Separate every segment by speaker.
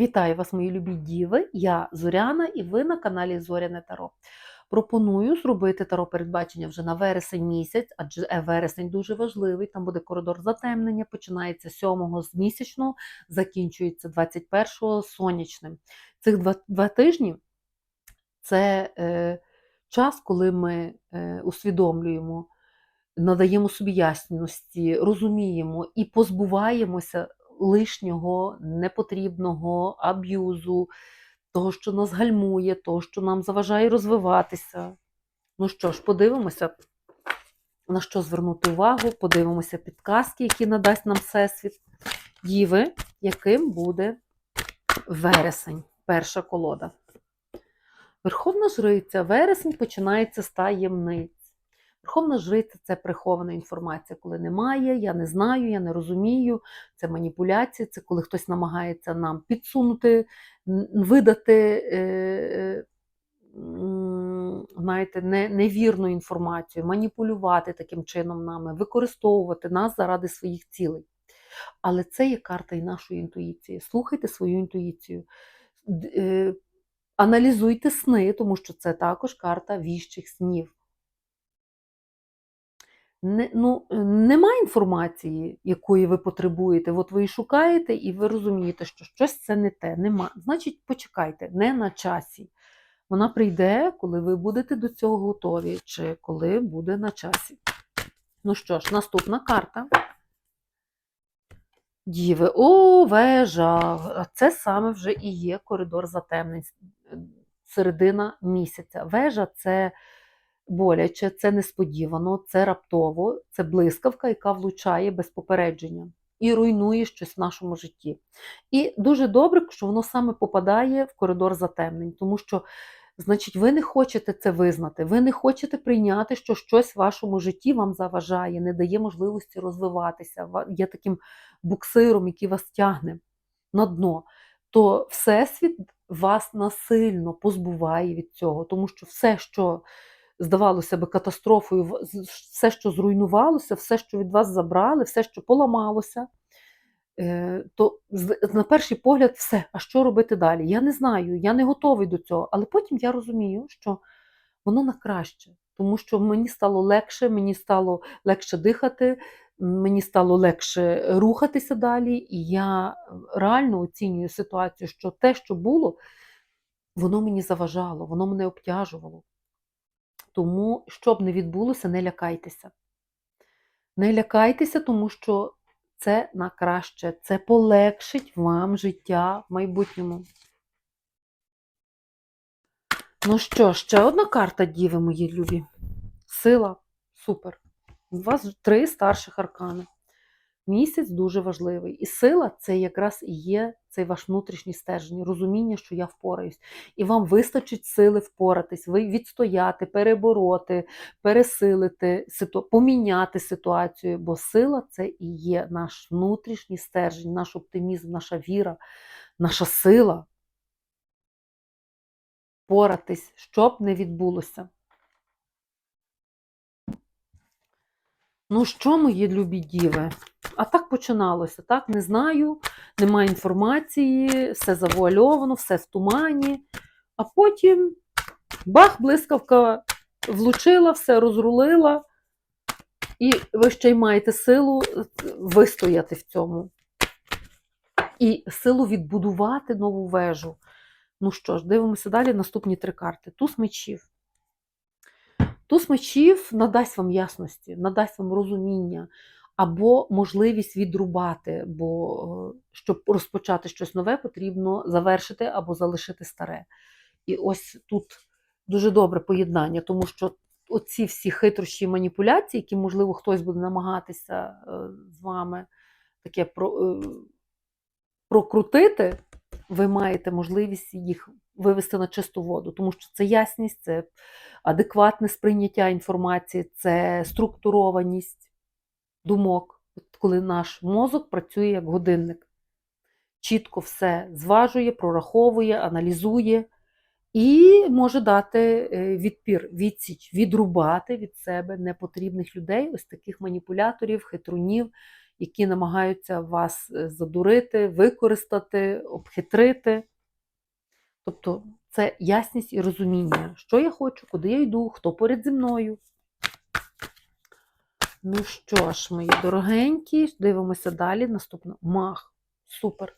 Speaker 1: Вітаю вас, мої любі діви! Я Зоряна і ви на каналі Зоряне Таро. Пропоную зробити таро передбачення вже на вересень місяць, адже е, вересень дуже важливий. Там буде коридор затемнення, починається 7-го з місячного, закінчується 21-го сонячним. Цих два, два тижні це е, час, коли ми е, усвідомлюємо, надаємо собі ясності, розуміємо і позбуваємося лишнього, непотрібного аб'юзу, того, що нас гальмує, того, що нам заважає розвиватися. Ну що ж, подивимося, на що звернути увагу, подивимося підказки, які надасть нам Всесвіт. Діви, яким буде вересень, перша колода. Верховна жриця. Вересень починається з таємниць. Верховна жриця це прихована інформація, коли немає, я не знаю, я не розумію. Це маніпуляція, це коли хтось намагається нам підсунути, видати е, е, знаєте, не, невірну інформацію, маніпулювати таким чином нами, використовувати нас заради своїх цілей. Але це є карта і нашої інтуїції. Слухайте свою інтуїцію. Е, Аналізуйте сни, тому що це також карта віщих снів не, ну, е, нема інформації, якої ви потребуєте. От ви її шукаєте, і ви розумієте, що щось це не те. Нема. Значить, почекайте, не на часі. Вона прийде, коли ви будете до цього готові, чи коли буде на часі. Ну що ж, наступна карта. Діви, о, вежа! Це саме вже і є коридор затемнень, середина місяця. Вежа це боляче, це несподівано, це раптово, це блискавка, яка влучає без попередження і руйнує щось в нашому житті. І дуже добре, що воно саме попадає в коридор затемнень, тому що, значить, ви не хочете це визнати, ви не хочете прийняти, що щось в вашому житті вам заважає, не дає можливості розвиватися, є таким буксиром, який вас тягне на дно. То Всесвіт вас насильно позбуває від цього, тому що все, що здавалося би катастрофою, все, що зруйнувалося, все, що від вас забрали, все, що поламалося, е, то на перший погляд все. А що робити далі? Я не знаю, я не готовий до цього. Але потім я розумію, що воно на краще, тому що мені стало легше, мені стало легше дихати, мені стало легше рухатися далі, і я реально оцінюю ситуацію, що те, що було, воно мені заважало, воно мене обтяжувало. Тому, що б не відбулося, не лякайтеся. Не лякайтеся, тому що це на краще, це полегшить вам життя в майбутньому. Ну що, ще одна карта Діви, мої любі. Сила. Супер. У вас три старших аркани. Місяць дуже важливий. І сила це якраз і є цей ваш внутрішній стержень, розуміння, що я впораюсь. І вам вистачить сили впоратись, ви відстояти, перебороти, пересилити, поміняти ситуацію. Бо сила це і є наш внутрішній стержень, наш оптимізм, наша віра, наша сила. Поратись, що б не відбулося. Ну, що, мої любі діви? А так починалося, так? Не знаю, немає інформації, все завуальовано, все в тумані. А потім бах, блискавка влучила, все розрулила, і ви ще й маєте силу е, вистояти в цьому. І силу відбудувати нову вежу. Ну що ж, дивимося далі наступні три карти. Туз мечів. Туз мечів надасть вам ясності, надасть вам розуміння або можливість відрубати, бо е, щоб розпочати щось нове, потрібно завершити або залишити старе. І ось тут дуже добре поєднання, тому що оці всі хитрощі маніпуляції, які, можливо, хтось буде намагатися е, з вами таке про, е, прокрутити, ви маєте можливість їх вивести на чисту воду, тому що це ясність, це адекватне сприйняття інформації, це структурованість думок, коли наш мозок працює як годинник, чітко все зважує, прораховує, аналізує і може дати е, відпір, відсіч, відрубати від себе непотрібних людей, ось таких маніпуляторів, хитрунів, які намагаються вас е, задурити, використати, обхитрити. Тобто це ясність і розуміння, що я хочу, куди я йду, хто поряд зі мною. Ну що ж, мої дорогенькі, дивимося далі. Наступно мах. Супер.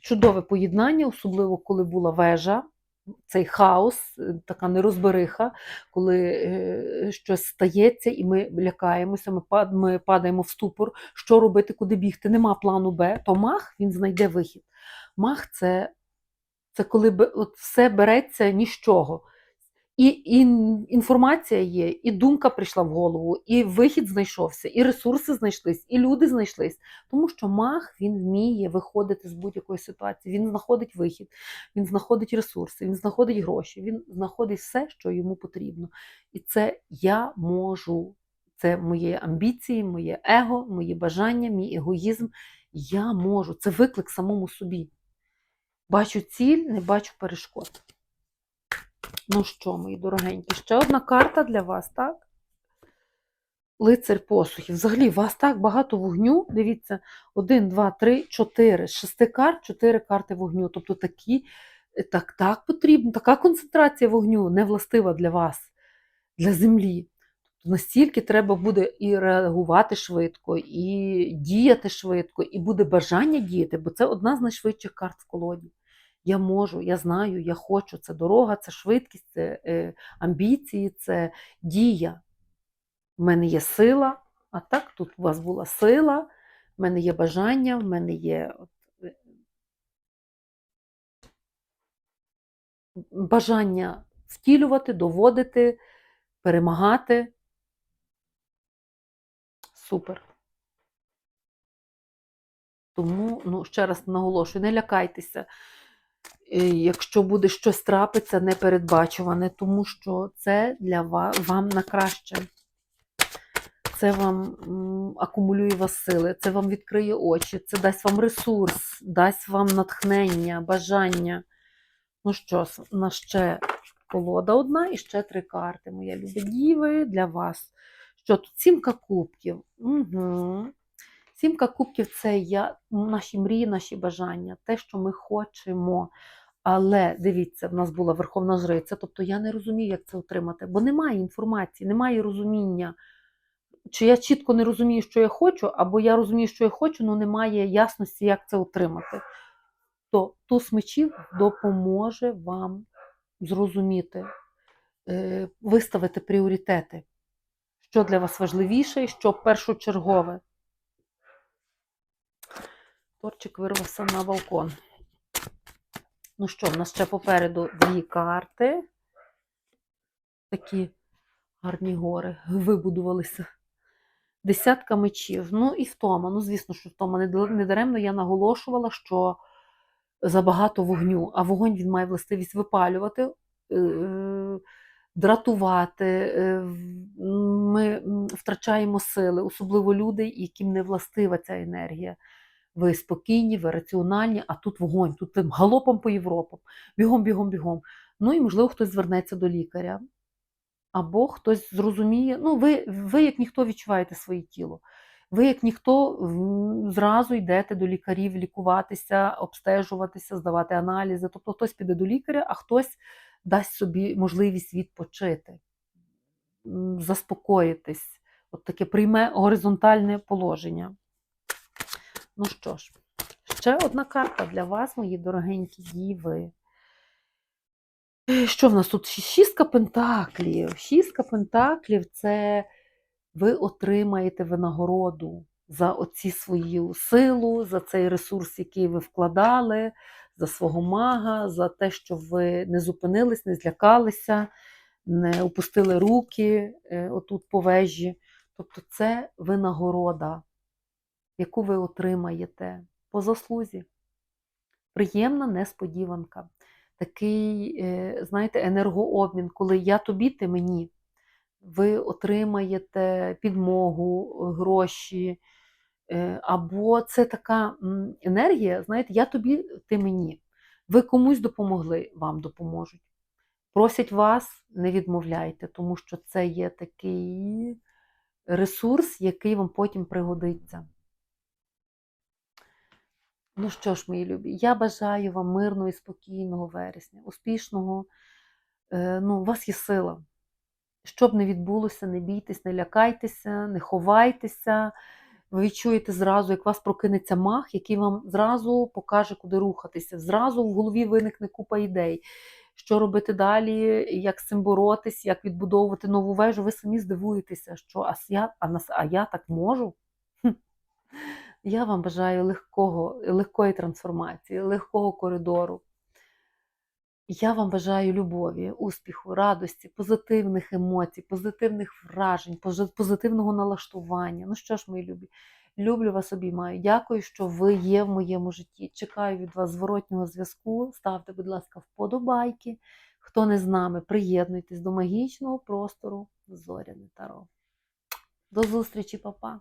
Speaker 1: Чудове поєднання, особливо коли була вежа, цей хаос, е, така нерозбериха, коли е, щось стається і ми лякаємося, ми, пад, ми падаємо в ступор, що робити, куди бігти. Нема плану Б, то мах він знайде вихід. Мах це, це коли от все береться ні з чого. І, і інформація є, і думка прийшла в голову, і вихід знайшовся, і ресурси знайшлись, і люди знайшлись. Тому що маг він вміє виходити з будь-якої ситуації. Він знаходить вихід, він знаходить ресурси, він знаходить гроші, він знаходить все, що йому потрібно. І це я можу. Це мої амбіції, моє его, мої бажання, мій егоїзм. Я можу. Це виклик самому собі. Бачу ціль, не бачу перешкод. Ну що, мої дорогенькі, ще одна карта для вас, так? Лицар посухів. Взагалі, у вас так багато вогню. Дивіться, один, два, три, чотири. З шести карт, чотири карти вогню. Тобто такі, так, так потрібно, така концентрація вогню не властива для вас, для землі. Тобто настільки треба буде і реагувати швидко, і діяти швидко, і буде бажання діяти, бо це одна з найшвидших карт в колоді. Я можу, я знаю, я хочу. Це дорога, це швидкість, це е, амбіції, це дія. У мене є сила, а так тут у вас була сила, в мене є бажання, в мене є от, е, бажання втілювати, доводити, перемагати. Супер. Тому, ну, ще раз наголошую, не лякайтеся, якщо буде щось трапиться непередбачуване, тому що це для вас, вам на краще. Це вам акумулює вас сили, це вам відкриє очі, це дасть вам ресурс, дасть вам натхнення, бажання. Ну що, нас ще колода одна і ще три карти. Моя любі діви для вас. Що тут? Сімка кубків. Угу. Сімка кубків це я, наші мрії, наші бажання, те, що ми хочемо. Але дивіться, в нас була верховна жриця, тобто я не розумію, як це отримати, бо немає інформації, немає розуміння. Чи я чітко не розумію, що я хочу, або я розумію, що я хочу, але немає ясності, як це отримати. То туз мечів допоможе вам зрозуміти, е, виставити пріоритети, що для вас важливіше що першочергове. Торчик вирвався на балкон. Ну що, в нас ще попереду дві карти. Такі гарні гори вибудувалися. Десятка мечів. Ну і втома. Ну, звісно, що втома. Недаремно я наголошувала, що забагато вогню, а вогонь він має властивість випалювати, е, дратувати. е, Ми втрачаємо сили, особливо люди, яким не властива ця енергія. Ви спокійні, ви раціональні, а тут вогонь, тут тим галопом по Європам, бігом, бігом, бігом. Ну і, можливо, хтось звернеться до лікаря. Або хтось зрозуміє, ну, ви, ви як ніхто відчуваєте своє тіло. Ви, як ніхто, зразу йдете до лікарів лікуватися, обстежуватися, здавати аналізи. Тобто хтось піде до лікаря, а хтось дасть собі можливість відпочити, заспокоїтись. От таке прийме горизонтальне положення. Ну що ж, ще одна карта для вас, мої дорогенькі діви. Е, Що в нас тут? Шістка пентаклів. Шістка пентаклів це ви отримаєте винагороду за оці свою силу, за цей ресурс, який ви вкладали, за свого мага, за те, що ви не зупинились, не злякалися, не опустили руки е, отут по вежі. Тобто це винагорода, яку ви отримаєте по заслузі. Приємна несподіванка. Такий, е, знаєте, енергообмін, коли я тобі, ти мені. Ви отримаєте підмогу, гроші. е, Або це така енергія, знаєте, я тобі, ти мені. Ви комусь допомогли, вам допоможуть. Просять вас, не відмовляйте, тому що це є такий ресурс, який вам потім пригодиться. Ну що ж, мої любі, я бажаю вам мирного і спокійного вересня, успішного. Е, ну, у вас є сила. Що б не відбулося, не бійтесь, не лякайтеся, не ховайтеся. Ви відчуєте зразу, як у вас прокинеться мах, який вам зразу покаже, куди рухатися. Зразу в голові виникне купа ідей. Що робити далі, як з цим боротись, як відбудовувати нову вежу, ви самі здивуєтеся, що а я, а, а я так можу. Я вам бажаю легкого, легкої трансформації, легкого коридору. Я вам бажаю любові, успіху, радості, позитивних емоцій, позитивних вражень, позитивного налаштування. Ну що ж, мої любі, люблю вас обіймаю. Дякую, що ви є в моєму житті. Чекаю від вас зворотнього зв'язку. Ставте, будь ласка, вподобайки. Хто не з нами, приєднуйтесь до магічного простору Зоряне Таро. До зустрічі, папа!